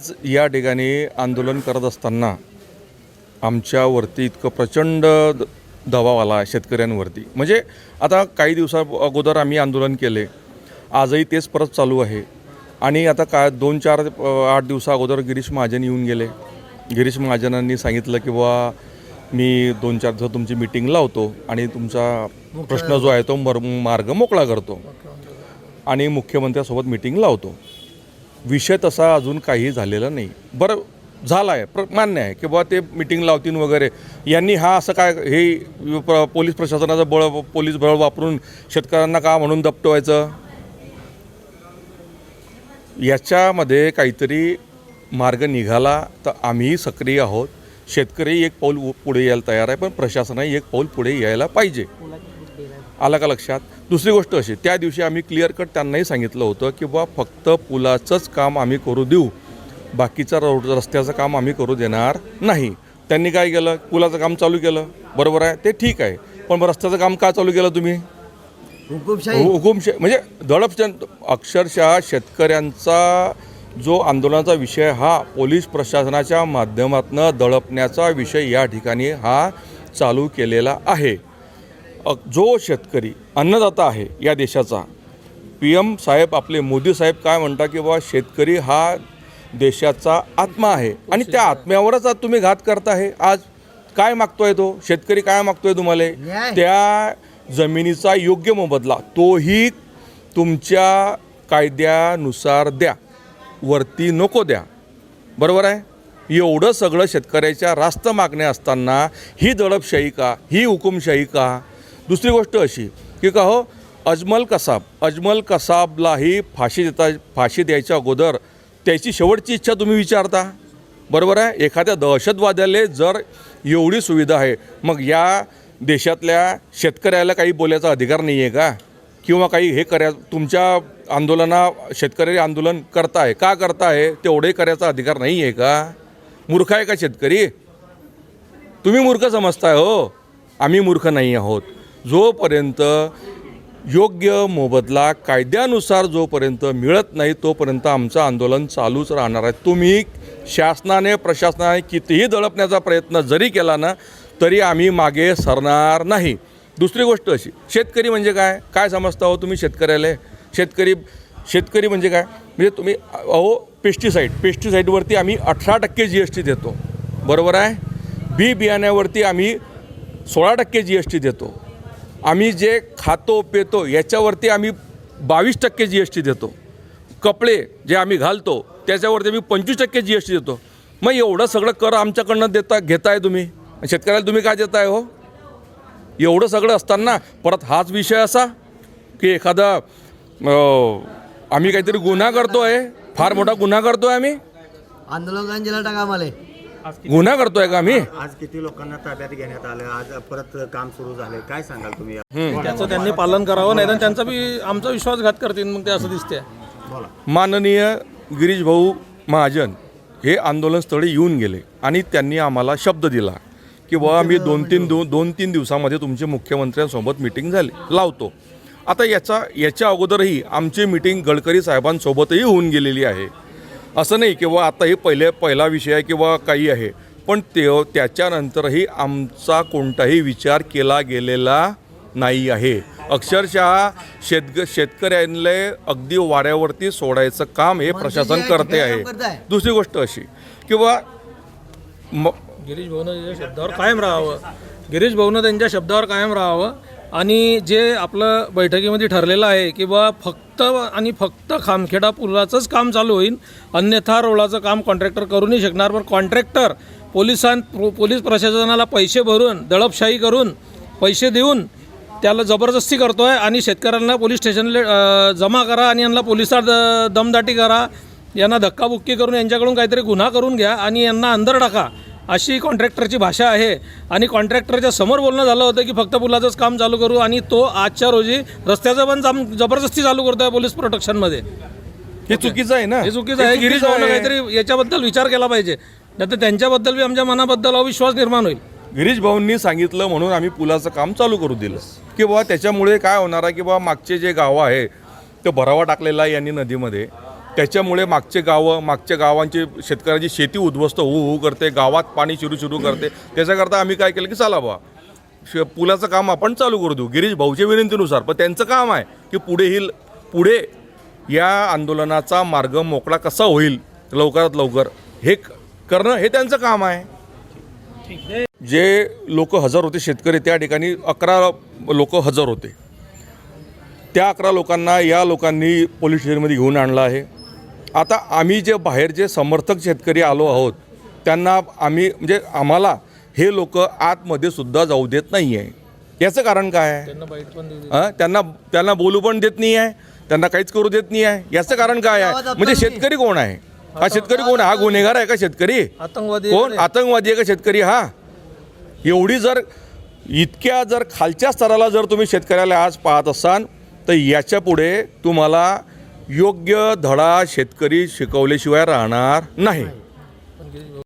आज या ठिकाणी आंदोलन करत असताना आमच्यावरती इतकं प्रचंड द- दबाव आला शेतकऱ्यांवरती. म्हणजे आता काही दिवसा अगोदर आम्ही आंदोलन केले. आजही तेच परत चालू आहे. आणि आता का दोन चार आठ दिवसा अगोदर गिरीश महाजन येऊन गेले. गिरीश महाजनांनी सांगितलं की बुवा मी दोन चार दिवस तुमची मिटिंग लावतो आणि तुमचा प्रश्न जो आहे तो मर मार्ग मोकळा करतो. आणि मुख्यमंत्र्यासोबत मिटिंग लावतो विषय तसा अजून काही झालेला नाही. बरं झाला आहे प्र मान्य आहे की बाबा ते मिटिंग लावतील वगैरे. यांनी हा असं काय हे प्र- पोलीस प्रशासनाचं बळ पोलीस बळ वापरून शेतकऱ्यांना का म्हणून दपटवायचं याच्यामध्ये काहीतरी मार्ग निघाला तर आम्हीही सक्रिय आहोत. शेतकरी एक पाऊल पुढे यायला तयार आहे पण प्रशासनही एक पाऊल पुढे यायला पाहिजे. आलं का लक्षात? दुसरी गोष्ट अशी त्या दिवशी आम्ही क्लिअर कट त्यांनाही सांगितलं होतं की बा फक्त पुलाचंच काम आम्ही करू देऊ बाकीचं रोड रस्त्याचं काम आम्ही करू देणार नाही. त्यांनी काय केलं? पुलाचं काम चालू केलं. बरोबर आहे? ते ठीक आहे. पण रस्त्याचं काम का चालू केलं तुम्ही? हुकुमशाही. हुकुमशा म्हणजे दडप अक्षरशः शेतकऱ्यांचा जो आंदोलनाचा विषय हा पोलीस प्रशासनाच्या माध्यमातून दडपण्याचा विषय या ठिकाणी हा चालू केलेला आहे. जो शेतकरी अन्नदाता आहे या देशाचा पी एम साहेब आपले मोदी साहेब काय म्हणता की बाबा शेतकरी हा देशाचा आत्मा आहे आणि त्या आत्म्यावरच आज तुम्ही घात करताय. आज काय मागतोय तो? शेतकरी काय मागतोय तुम्हाला. त्या जमिनीचा योग्य मोबदला तोही तुमच्या कायद्यानुसार द्या. वरती नको द्या. बरोबर आहे? एवढं सगळं शेतकऱ्याच्या रास्त मागण्या असताना ही दडपशाही का? ही हुकुमशाही का? दुसरी गोष्ट अशी की का हो अजमल कसाब अजमल कसाबलाही फाशी देता फाशी द्यायच्या अगोदर त्याची शेवटची इच्छा तुम्ही विचारता. बरोबर आहे? एखाद्या दहशतवाद्याला जर एवढी सुविधा आहे मग या देशातल्या शेतकऱ्याला काही बोलायचा अधिकार नाही आहे का? किंवा काही हे करा तुमच्या आंदोलना शेतकरी आंदोलन करताय का करताय तेवढे करायचा अधिकार नाही आहे का? मूर्ख आहे का शेतकरी? तुम्ही मूर्ख समजताय हो. आम्ही मूर्ख नाही आहोत. जोपर्यंत योग्य मोबदला कायद्यानुसार जोपर्यंत मिळत नाही तोपर्यंत आमचं आंदोलन चालूच राहणार आहे. तुम्ही शासनाने प्रशासनाने कितीही दडपण्याचा प्रयत्न जरी केला ना तरी आम्ही मागे सरणार नाही. दुसरी गोष्ट अशी शेतकरी म्हणजे काय? काय समजता हो तुम्ही शेतकऱ्याला? शेतकरी शेतकरी म्हणजे काय? म्हणजे तुम्ही अहो पेस्टिसाईड पेस्टिसाईडवरती आम्ही अठरा टक्के जी एस टी देतो. बरोबर आहे? बी बियाण्यावरती आम्ही सोळा टक्के जी एस टी देतो. आम्ही जे खातो पेतो याच्यावरती आम्ही बावीस टक्के जी एस टी देतो. कपडे जे आम्ही घालतो त्याच्यावरती आम्ही पंचवीस टक्के जी एस टी देतो. मग एवढं सगळं कर आमच्याकडनं देता घेताय तुम्ही. शेतकऱ्याला तुम्ही काय देताय हो? एवढं सगळं असताना परत हाच विषय असा की एखादा आम्ही काहीतरी गुन्हा करतो आहे फार मोठा गुन्हा करतो आहे आम्ही. आंदोलकांच्या टाका मला गुन्हा करतोय का आम्ही? आज किती लोकांना ताब्यात घेण्यात आलं? आज परत काम सुरू झालंय काय सांगाल तुम्ही? या- त्याचं त्यांनी पालन करावं नाही तर त्यांचा बी आमचा विश्वासघात करतील मग ते असं दिसते बोला. माननीय गिरीश भाऊ महाजन हे आंदोलनस्थळी येऊन गेले आणि त्यांनी आम्हाला शब्द दिला की बाबा मी दोन तीन दो दोन तीन दिवसामध्ये तुमचे मुख्यमंत्र्यांसोबत मिटिंग झाली लावतो. आता याचा याच्या अगोदरही आमची मिटिंग गडकरी साहेबांसोबतही होऊन गेलेली आहे. असं नाही किंवा आता हे पहिले पहिला विषय आहे किंवा काही आहे. पण ते त्याच्यानंतरही आमचा कोणताही विचार केला गेलेला नाही आहे. अक्षरशः शेतक शेतकऱ्यांना अगदी वाऱ्यावरती सोडायचं काम हे प्रशासन करते आहे. दुसरी गोष्ट अशी किंवा म गिरीश भाऊनं शब्दावर कायम राहावं. गिरीश भाऊनं त्यांच्या शब्दावर कायम राहावं. आणि जे आपलं बैठकीमध्ये ठरलेलं आहे की बा फक्त आणि फक्त खामखेडा पुलाचंच काम चालू होईल अन्यथा रोडाचं काम कॉन्ट्रॅक्टर करू नाही शकणार. पण कॉन्ट्रॅक्टर पोलिसां पो- पोलीस प्रशासनाला पैसे भरून दडपशाही करून पैसे देऊन त्याला जबरदस्ती करतो आहे आणि शेतकऱ्यांना पोलीस स्टेशनला जमा करा आणि यांना पोलिसात द- दमदाटी करा. यांना धक्काबुक्की करून यांच्याकडून काहीतरी गुन्हा करून घ्या आणि यांना अंदर टाका. अशी कॉन्ट्रॅक्टरची भाषा आहे. आणि कॉन्ट्रॅक्टरच्या समोर बोलणं झालं होतं की फक्त पुलाचंच काम चालू करू आणि तो आजच्या रोजी रस्त्याचं पण काम जबरदस्ती चालू करतोय पोलीस प्रोटेक्शनमध्ये. हे चुकीचं आहे ना. हे चुकीचं आहे. गिरीश भाऊनं काहीतरी याच्याबद्दल विचार केला पाहिजे. नाही तर त्यांच्याबद्दल बी आमच्या मनाबद्दल अविश्वास निर्माण होईल. गिरीश भाऊंनी सांगितलं म्हणून आम्ही पुलाचं काम चालू करू दिलं. की बाबा त्याच्यामुळे काय होणार आहे की बाबा मागचे जे गावं आहे ते भरावा टाकलेला आहे यांनी नदीमध्ये. त्याच्यामुळे मागचे गावं मागच्या गावांची शेतकऱ्यांची शेती उद्ध्वस्त होऊ होऊ करते गावात पाणी शिरू शिरू करते. त्याच्याकरता आम्ही काय केलं की चला बा श- पुलाचं काम आपण चालू करू देऊ. गिरीश भाऊच्या विनंतीनुसार पण त्यांचं काम आहे की पुढे ही पुढे या आंदोलनाचा मार्ग मोकळा कसा होईल लवकरात लवकर हे करणं हे त्यांचं काम आहे. जे लोक हजर होते शेतकरी त्या ठिकाणी अकरा लोक हजर होते. त्या अकरा लोकांना या लोकांनी पोलीस स्टेशनमध्ये घेऊन आणलं आहे. आता आम्ही जे बाहेर जे समर्थक शेतकरी आलो आहोत त्यांना आम्ही म्हणजे आम्हाला हे लोक आतमध्ये सुद्धा जाऊ देत नाही आहे याचं कारण काय? आहे त्यांना. हां त्यांना त्यांना बोलू पण देत नाही आहे त्यांना काहीच करू देत नाही आहे याचं कारण काय आहे? म्हणजे शेतकरी कोण आहे? हा शेतकरी कोण? आहे हा गुन्हेगार आहे का शेतकरी? आतंकवादी कोण? आतंकवादी आहे का शेतकरी? हा. एवढी जर इतक्या जर खालच्या स्तराला जर तुम्ही शेतकऱ्याला आज पाहत असाल तर याच्यापुढे तुम्हाला योग्य धडा शेतकरी शिकवल्याशिवाय राहणार नाही.